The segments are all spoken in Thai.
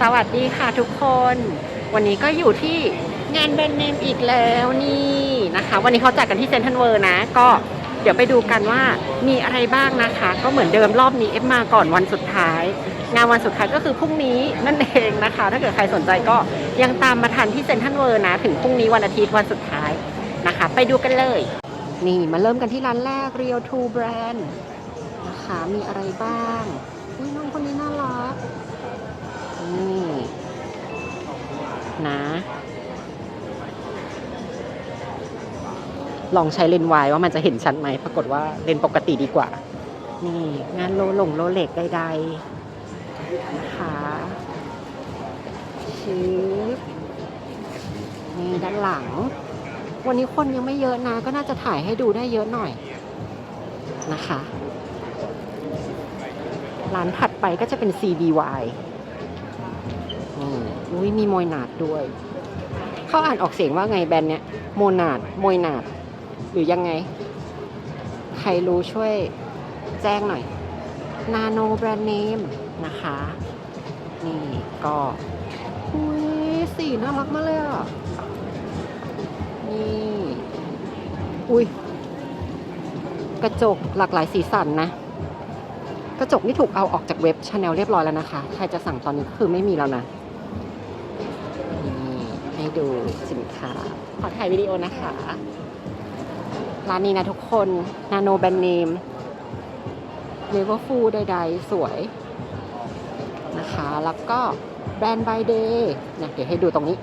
สวัสดีค่ะทุกคน วันนี้ก็อยู่ที่งานแบรนด์เนมอีกแล้วนี่นะคะ วันนี้เขาจัดกันที่เซนทรัลเวิร์นะ ก็เดี๋ยวไปดูกันว่ามีอะไรบ้างนะคะ ก็เหมือนเดิมรอบนี้เอฟมาก่อนวันสุดท้าย งานวันสุดท้ายก็คือพรุ่งนี้นั่นเองนะคะ ถ้าเกิดใครสนใจก็ยังตามมาทันที่เซนทรัลเวิร์นะ ถึงพรุ่งนี้วันอาทิตย์วันสุดท้ายนะคะ ไปดูกันเลย นี่มาเริ่มกันที่ร้านแรก Real to Brand นะคะมีอะไรบ้างอุ้ยน้องคนนี้น่ารัก นี่นะ ลองใช้เลนส์วายว่ามันจะเห็นชัดไหม ปรากฏว่าเลนส์ปกติดีกว่า นี่งานโลหลงโลเล็กใดๆนะคะชิปนี่ด้านหลัง วันนี้คนยังไม่เยอะนะ ก็น่าจะถ่ายให้ดูได้เยอะหน่อยนะคะร้านถัดไปก็จะเป็น CBY อุ้ยมีโมยนาดด้วย เขาอ่านออกเสียงว่าไงแบรนด์เนี้ยโมนาดโมยนาดหรือยังไง ใครรู้ช่วยแจ้งหน่อย นาโนแบรนด์เนมนะคะ นี่ก็อุ้ยสีน่ารักมากเลยอะ นี่ อุ้ยกระจกหลากหลายสีสันนะ กระจกนี่ถูกเอาออกจากเว็บชาแนลเรียบร้อยแล้วนะคะ ใครจะสั่งตอนนี้คือไม่มีแล้วนะ ดูสินค้า ขอถ่ายวิดีโอนะคะ ร้านนี้นะทุกคนนาโนแบรนด์เนมเลเวอร์ฟูใดๆ สวยนะคะ แล้วก็แบรนด์บายเดย์นะเดี๋ยวให้ดูตรงนี้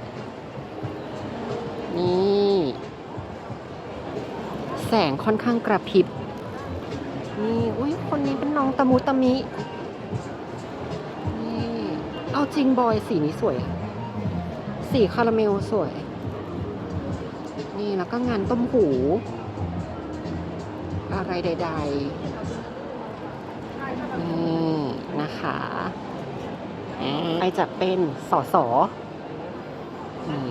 นี่ แสงค่อนข้างกระพริบ นี่ อุ้ยคนนี้เป็นน้องตะมุตะมิ นี่ เอาจริงบอยสีนี้สวย สีคาราเมลสวย นี่แล้วก็งานต้มหู อะไรใดๆ นี่นะคะอ่าไปจะเป็นสอสอนี่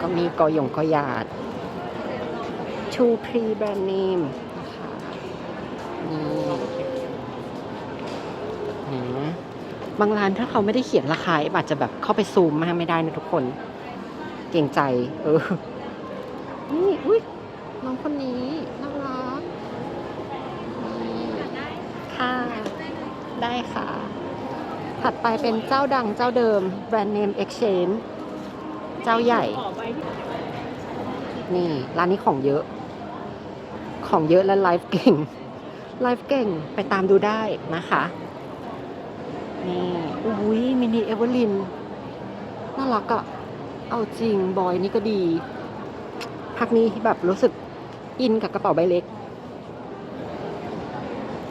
ก็มีกอยงกอยาดชูพรีแบรนด์เนมนะคะนี่นะ บางร้านถ้าเขาไม่ได้เขียนราคาอาจจะแบบเข้าไปซูมมากไม่ได้นะทุกคน เก่งใจ เออ นี่อุ้ยน้องคนนี้น่ารักนี่ค่ะ ได้ค่ะ ถัดไปเป็นเจ้าดังเจ้าเดิม แบรนด์เนม Exchange เจ้าใหญ่ นี่ ร้านนี้ของเยอะ ของเยอะและไลฟ์เก่ง ไลฟ์เก่งไปตามดูได้นะคะ นี่อุ้ยมินิเอเวอร์ลิน น่ารักอะเอาจริง บอยนี่ก็ดี พักนี้แบบรู้สึกอินกับกระเป๋าใบเล็ก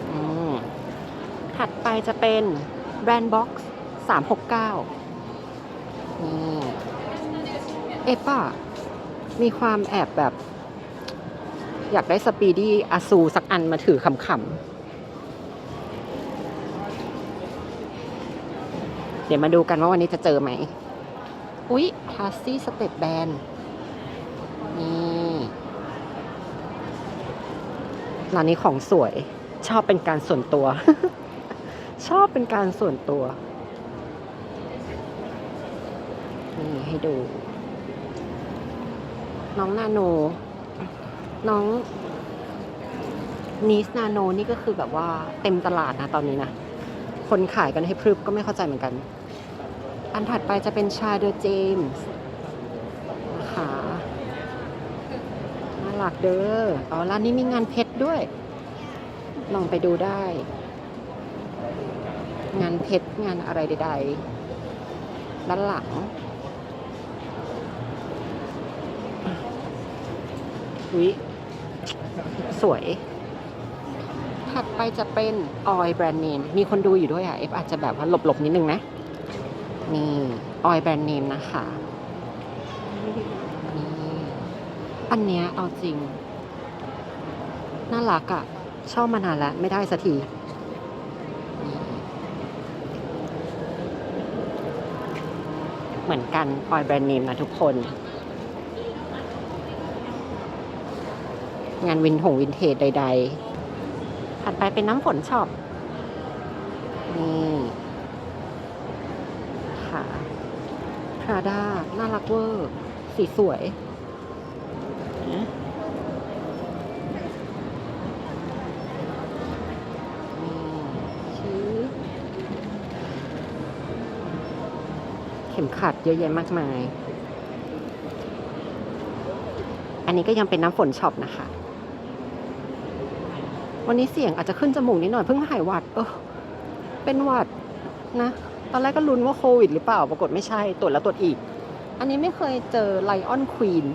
อืมถัดไปจะเป็นแบรนด์บ็อกซ์สามหกเก้านี่เอป้ามีความแอบแบบ อยากได้สปีดี้อาซูสักอันมาถือขำๆ เดี๋ยวมาดูกันว่าวันนี้จะเจอไหม อุ๊ยคลาสซี่สเต็ปแบนนี่ร้านนี้ของสวย ชอบเป็นการส่วนตัว ชอบเป็นการส่วนตัว นี่ให้ดู น้องนาโน น้องนีสนาโนนี่ก็คือแบบว่าเต็มตลาดนะตอนนี้นะ คนขายกันให้พรึบก็ไม่เข้าใจเหมือนกัน อันถัดไปจะเป็นชาเดอเจมส์นะคะน่ารักเด้ออ๋อร้านนี้มีงานเพชรด้วย ลองไปดูได้ งานเพชรงานอะไรใดๆด้านหลัง วิสวย ถัดไปจะเป็นออยแบรนด์เนมมีคนดูอยู่ด้วยอะเอฟอาจจะแบบว่าหลบๆนิดนึงนะ นี่ออยแบรนด์เนมนะคะนี่อันเนี้ยเอาจริง น่ารักอะ่ะชอบมานานแล้ว ไม่ได้สักทีเหมือนกันออยแบรนด์เนมนะทุกคน งานวินหงวินเทจใด ๆ ถัดไปเป็นน้ำฝนช็อปนี่ ค่ะ นะคะ พราด้าน่ารักเวอร์ สีสวยเข็มขัดเยอะแยะมากมาย อันนี้ก็ยังเป็นน้ำฝนช็อปนะคะ วันนี้เสียงอาจจะขึ้นจมูกนิดหน่อยเพิ่งหายหวัด เออ เป็นหวัดนะ ตอนแรกก็ลุ้นว่าโควิดหรือเปล่า ปรากฏไม่ใช่ตรวจแล้วตรวจอีก อันนี้ไม่เคยเจอไลออนควีน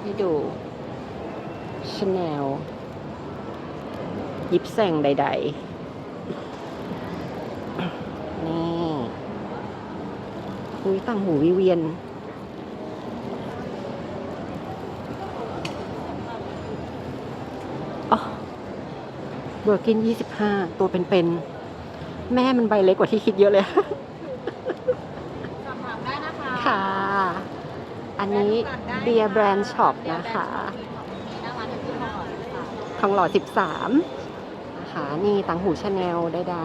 ให้ดูชาแนลยิปแซงใด ๆ นี่อุ้ยต่างหูวิเวียน อ๋อเบอร์กินยี่สิบห้าตัวเป็นๆ แม่มันใบเล็กกว่าที่คิดเยอะเลย สอบถามได้นะคะค่ะ อันนี้เบียร์แบรนด์ช็อปนะคะหน้าร้านอยู่ที่ทองหล่อค่ะทองหล่อสิบสามนะคะ นี่ต่างหูชาแนลใด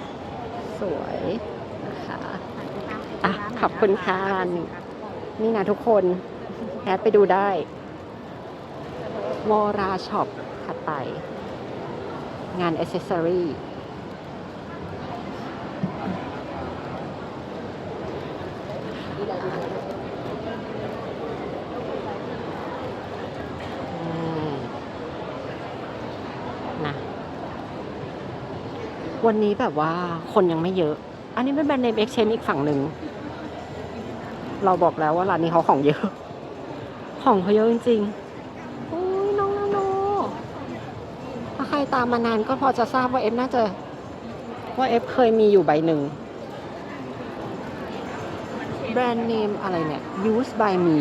ๆ สวยนะคะอะขอบคุณค่ะนี่นะทุกคนแอดไปดูได้ วอราช็อปถัดไป งานอ c เซสซอรี่นะ วันนี้แบบว่าคนยังไม่เยอะ อันนี้เป็นแบรนด์เนมเอ็กชนนอีกฝั่งหนึ่ง เราบอกแล้วว่าร้านนี้เขาของเยอะ ของเขาเยอะจริงๆอุ้ยน้องนาโนถ้าใครตามมานานก็พอจะทราบว่าเอฟน่าจะ ว่าเอฟเคยมีอยู่ใบหนึ่ง แบรนด์เนมอะไรเนี่ย Use by me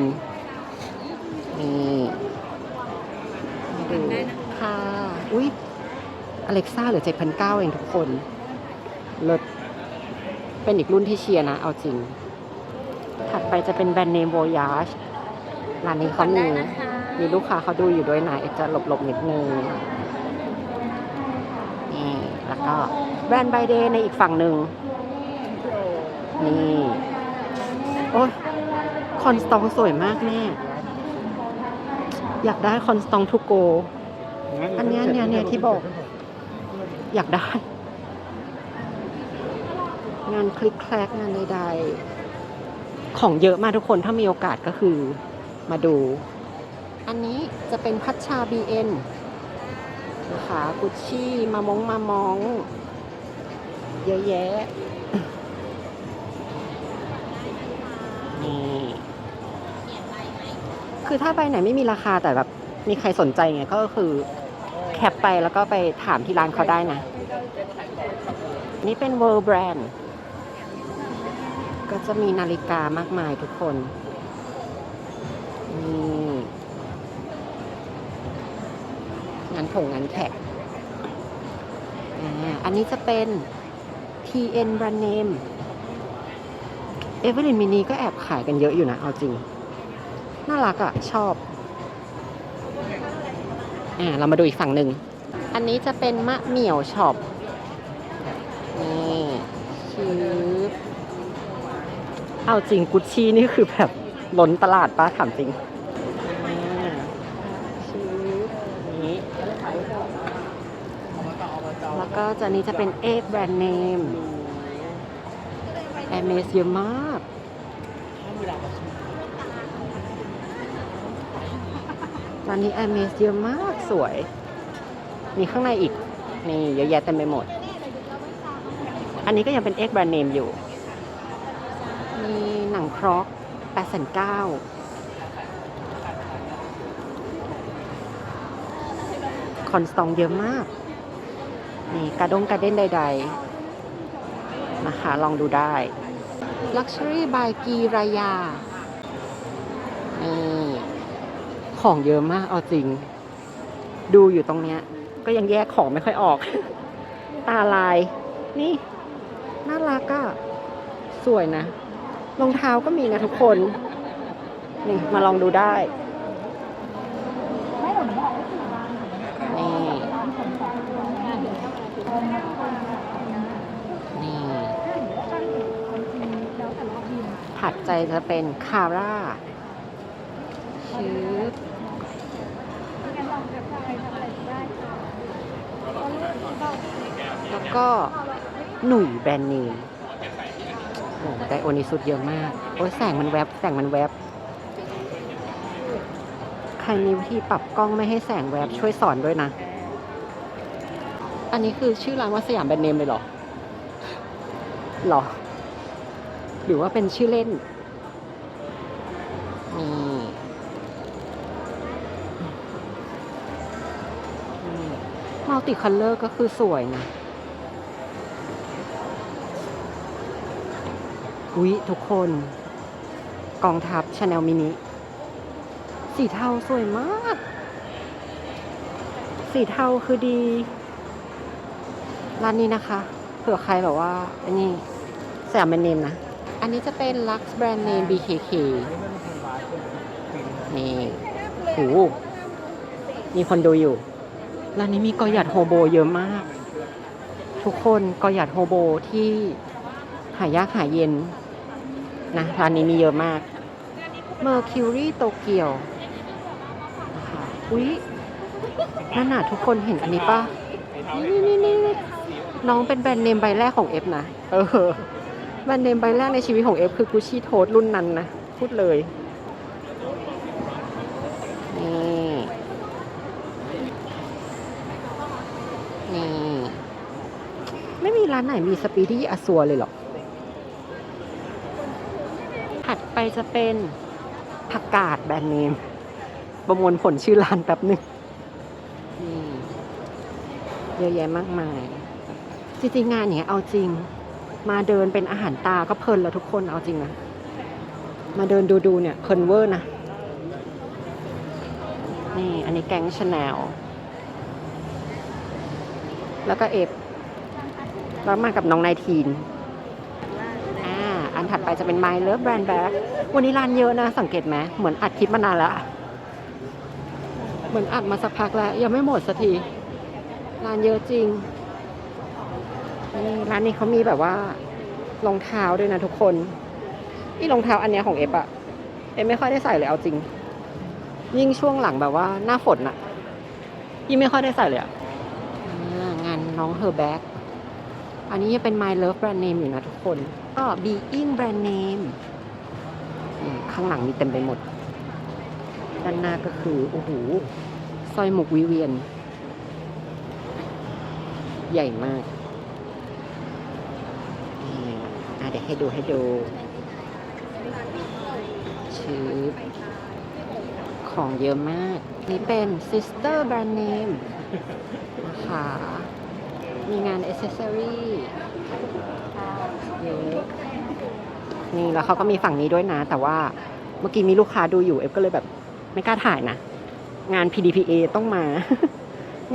นี่ดูค่ะ อุ้ย อเล็กซ่าเหลือ7,900เองทุกคนเลิศเป็นอีกรุ่นที่เชียร์นะ เอาจริง ถัดไปจะเป็นแบรนด์เนม Voyage ร้านนี้เขามีมีลูกค้าเขาดูอยู่ด้วยนะเอกจะหลบๆนิดนึงนี่แล้วก็แบรนด์ไบเดในอีกฝั่งหนึ่งนี่ โอ้ยคอนสตองสวยมากแม่อยากได้คอนสตองทูโก อันเนี้ยเนี่ยเนี่ยที่บอก อยากได้ งานคลิกแคลกงานใดๆของเยอะมากทุกคนถ้ามีโอกาสก็คือมาดู อันนี้จะเป็นพัชชา BN นะคะกุชชี่มามงมามอง เยอะแยะนี่คือถ้าใบไหนไม่มีราคาแต่แบบมีใครสนใจไงก็คือ แคปไปแล้วก็ไปถามที่ร้านเขาได้นะ นี่เป็น World Brand ก็จะมีนาฬิกามากมายทุกคนนี่งานผงงานแท็กอันนี้จะเป็น TN Brand Name เอเวอร์ลินมินีก็แอบขายกันเยอะอยู่นะ เอาจริง น่ารักอะ่ะ ชอบ อ่าเรามาดูอีกฝั่งหนึ่ง อันนี้จะเป็นมะเหมี่ยวช็อปนี่ชืบเอาจริงกุชชี่นี่คือแบบล้นตลาดป้าถามจริงอ่าชืบนี้แล้วก็จะนี้จะเป็นเอกแบรนด์เนมแอมเมสเยอะมากตอนนี้แอมเมสเยอะมาก สวย มีข้างในอีก นี่เยอะแยะเต็มไปหมด อันนี้ก็ยังเป็นเอ็กแบรนด์เนมอยู่ มีหนังครอกแปดแสนเก้าคอนสตองเยอะมาก นี่กระดงกระเด้นใด ๆ นะคะ ลองดูได้ Luxury by กีรายา นี่ ของเยอะมาก เอาจริง ดูอยู่ตรงเนี้ย ก็ยังแยกของไม่ค่อยออก ตาลาย นี่ น่ารักอะสวยนะรองเท้าก็มีนะทุกคน นี่มาลองดูได้นี่นี่ถัดใจจะเป็นคาร่าชืบ แล้วก็หนุ่ยแบรนด์เนมโอ้ไดโอนิสุดเยอะมาก โอ้ยแสงมันแวบแสงมันแวบ ใครมีวิธีปรับกล้องไม่ให้แสงแวบช่วยสอนด้วยนะ อันนี้คือชื่อร้านว่าสยามแบรนด์เนมเลยเหรอ หรอ หรือว่าเป็นชื่อเล่นนี่ มัลติคัลเลอร์ก็คือสวยนะอุ๊ยทุกคน กองทัพชาแนลมินิ สีเทาสวยมาก สีเทาคือดี ร้านนี้นะคะ เผื่อใครแบบว่า อันนี้สยามแบรนด์เนมนะ อันนี้จะเป็น Lux Brand Name BKK นี่โหมีคนดูอยู่ ร้านนี้มีกอหยัดโฮโบเยอะมาก ทุกคนกอหยัดโฮโบที่หายากหายเย็นนะร้านนี้มีเยอะมาก Mercury โตเกียวนะคะอุ๊ยนั่นน่ะทุกคนเห็นอันนี้ปะนี่นี่นี่นี่น้องเป็นแบรนด์เนมใบแรกของเอฟนะ เออ แบรนด์เนมใบแรกในชีวิตของเอฟคือ Gucci Tote รุ่นนั้นนะ พูดเลย นี่ ไม่มีร้านไหนมีสปีดี้อ s ซัวเลยเหรอ ถัดไปจะเป็นผักกาดแบรนด์เนม ประมวลผลชื่อร้านแป๊บหนึงนี่เยอะแยะมากมาย จริงๆงานเนี้ยเอาจริง มาเดินเป็นอาหารตาก็เพลินแล้วทุกคนเอาจริงนะ มาเดินดูๆเนี่ยเพลินเวอร์นะ นี่อันนี้แก๊งชาแนล แล้วก็เอฟแล้วมากับน้องนายทีนอ่าอันถัดไปจะเป็น My Love Brand Bag วันนี้ร้านเยอะนะ สังเกตไหมเหมือนอัดคลิปมานานแล้วเหมือนอัดมาสักพักแล้ว ยังไม่หมดสักทีร้านเยอะจริงนี่ร้านนี้เขามีแบบว่ารองเท้าด้วยนะทุกคนนี่รองเท้าอันนี้ของเอฟอะเอฟไม่ค่อยได้ใส่เลยเอาจริง ยิ่งช่วงหลังแบบว่าหน้าฝนอะยิ่งไม่ค่อยได้ใส่เลยอะ น้องเฮอร์แบ็กอันนี้ยังเป็น My Love Brand Name อยู่นะทุกคนก็ Being Brand Name อืมข้างหลังมีเต็มไปหมด ด้านหน้าก็คือ โอ้โหสร้อยหมกวิเวียน ใหญ่มากอืมอะเดี๋ยวให้ดูให้ดูชื่อของเยอะมาก นี่เป็น Sister Brand Name นะคะ มีงาน Accessory เยอะนี่แล้วเขาก็มีฝั่งนี้ด้วยนะ แต่ว่าเมื่อกี้มีลูกค้าดูอยู่เอฟก็เลยแบบไม่กล้าถ่ายนะ งาน PDPA ต้องมา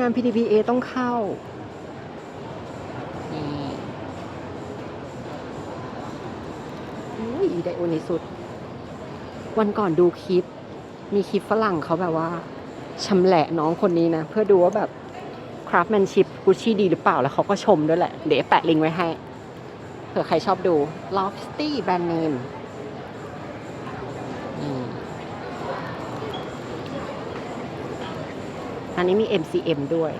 งาน PDPA ต้องเข้านี่อุ้ยไดโอนิสุด วันก่อนดูคลิป มีคลิปฝรั่งเขาแบบว่าชำแหละน้องคนนี้นะ เพื่อดูว่าแบบ craftsmanship กุชชี่ดีหรือเปล่าแล้วเขาก็ชมด้วยแหละ เดี๋ยวแปะลิงก์ไว้ให้เผื่อใครชอบดู Lofty Brand Name อืมอันนี้มี MCM ด้วย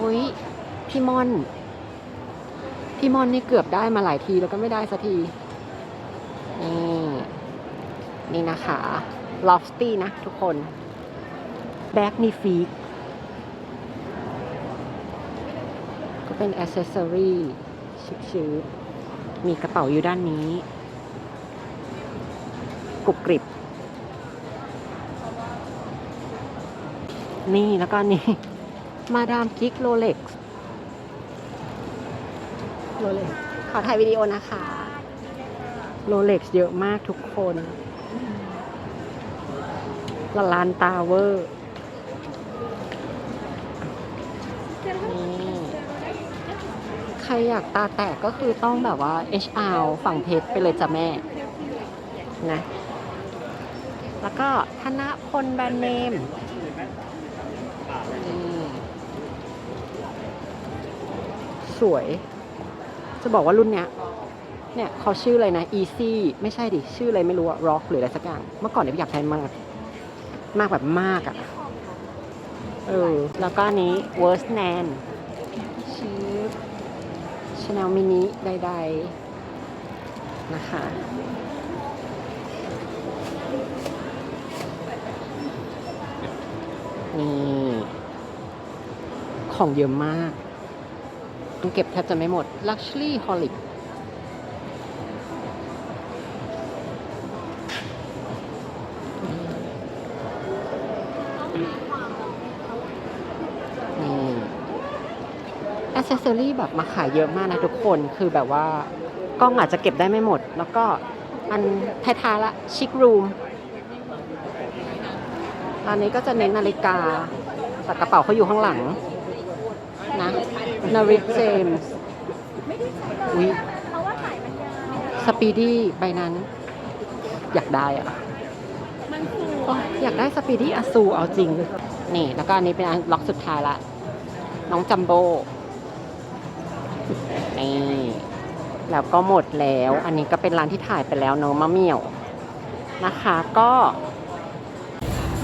อุ้ยพี่มอน พี่มอนนี่เกือบได้มาหลายทีแล้วก็ไม่ได้สักที นี่ นี่นะคะ Lofty นะทุกคน แบ็กมีฟีกก็เป็นอ c เซสซอรี่ชิคๆมีกระเป๋าอยู่ด้านนี้ กรุบกริบ นี่แล้วก็นี่ มาดามกิกโรเล็กโรเล็กขอถ่ายวิดีโอนะคะโรเล็กเยอะมากทุกคนละลานตาเวอร์ ใครอยากตาแตกก็คือต้องแบบว่า HR ฝั่งเพชรไปเลยจ้ะแม่นะแล้วก็ธนพลแบรนด์เนมสวย จะบอกว่ารุ่นเนี้ย เนี่ยเขาชื่ออะไรนะ easy ไม่ใช่ดิ ชื่ออะไรไม่รู้อะ rock หรืออะไรสักอย่าง เมื่อก่อนเนี่ยพี่อยากใช้มาก มากแบบมากอะเออ แล้วก็นี้ worst nan ชแนลมินิใดๆนะคะนี่ของเยอะมากต้องเก็บแทบจะไม่หมด Luxury Holic เซสซอรี่แบบมาขายเยอะมากนะทุกคนคือแบบว่ากล้องอาจจะเก็บได้ไม่หมด แล้วก็อันท้ายๆละชิครูมอันนี้ก็จะเน้นนาฬิกาแต่กระเป๋าเขาอยู่ข้างหลังนะนาริเจมส์อุ้ยเพราะว่าสายมันยาวสปีดี้ใบนั้น อยากได้อะมันสูงโอ๊ยอยากได้สปีดี้อาซูเอาจริง นี่ แล้วก็อันนี้เป็นอันล็อกสุดท้ายละ น้องจัมโบ้ นี่แล้วก็หมดแล้ว อันนี้ก็เป็นร้านที่ถ่ายไปแล้วเนอะมะเมี่ยวนะคะก็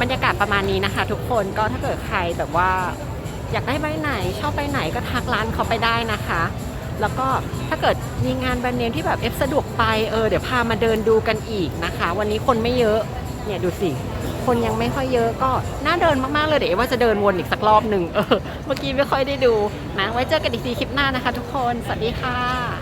บรรยากาศประมาณนี้นะคะ ทุกคนก็ถ้าเกิดใครแบบว่า อยากได้ใบไหน ชอบใบไหนก็ทักร้านเขาไปได้นะคะ แล้วก็ถ้าเกิดมีงานแบรนด์เนมที่แบบเอฟสะดวกไปเออเดี๋ยวพามาเดินดูกันอีกนะคะ วันนี้คนไม่เยอะเนี่ยดูสิ คนยังไม่ค่อยเยอะก็น่าเดินมากๆเลยเดี๋ยวว่าจะเดินวนอีกสักรอบหนึ่งเออเมื่อกี้ไม่ค่อยได้ดูนะไว้เจอกันอีกทีคลิปหน้านะคะ ทุกคน สวัสดีค่ะ